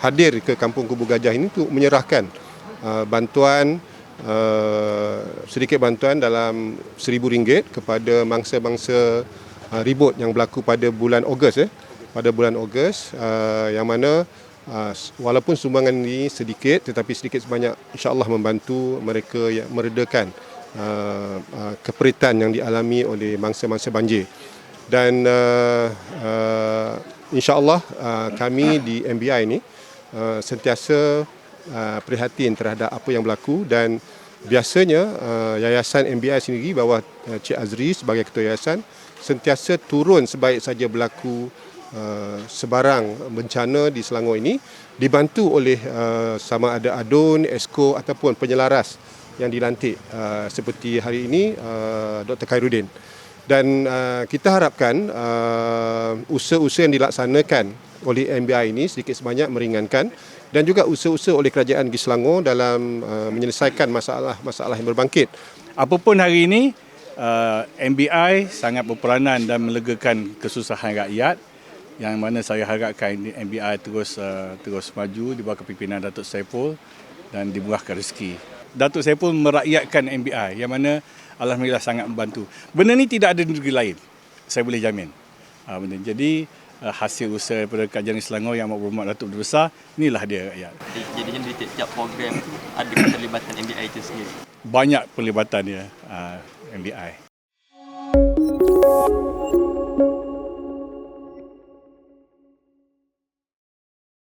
hadir ke Kampung Kubu Gajah ini untuk menyerahkan uh, bantuan uh, sedikit bantuan dalam RM1,000 kepada mangsa-mangsa uh, ribut yang berlaku pada bulan Ogos eh? Pada bulan Ogos uh, yang mana uh, walaupun sumbangan ini sedikit tetapi sedikit sebanyak insya-Allah membantu mereka yang meredakan uh, uh, keperitan yang dialami oleh mangsa-mangsa banjir. Dan uh, uh, insya-Allah uh, kami di MBI ini uh, sentiasa uh, prihatin terhadap apa yang berlaku dan biasanya uh, yayasan MBI sendiri bawah uh, Cik Azri sebagai ketua yayasan sentiasa turun sebaik saja berlaku uh, sebarang bencana di Selangor ini dibantu oleh uh, sama ada ADUN, ESCO ataupun penyelaras yang dilantik uh, seperti hari ini uh, Dr. Khairuddin dan uh, kita harapkan uh, usaha-usaha yang dilaksanakan oleh MBI ini sedikit sebanyak meringankan dan juga usaha-usaha oleh kerajaan di Selangor dalam uh, menyelesaikan masalah-masalah yang berbangkit. Apapun hari ini, uh, MBI sangat berperanan dan melegakan kesusahan rakyat yang mana saya harapkan MBI terus uh, terus maju di bawah kepimpinan Datuk Saiful dan dimurahkan rezeki. Datuk Saiful merakyatkan MBI yang mana Alhamdulillah sangat membantu. Benda ni tidak ada di negeri lain. Saya boleh jamin. Ha, benda. Jadi uh, hasil usaha daripada Kajian Selangor yang amat berhormat Datuk Besar, inilah dia rakyat. Jadi, jadinya di tiap-tiap program ada keterlibatan MBI itu sendiri. Banyak perlibatan dia uh, MBI.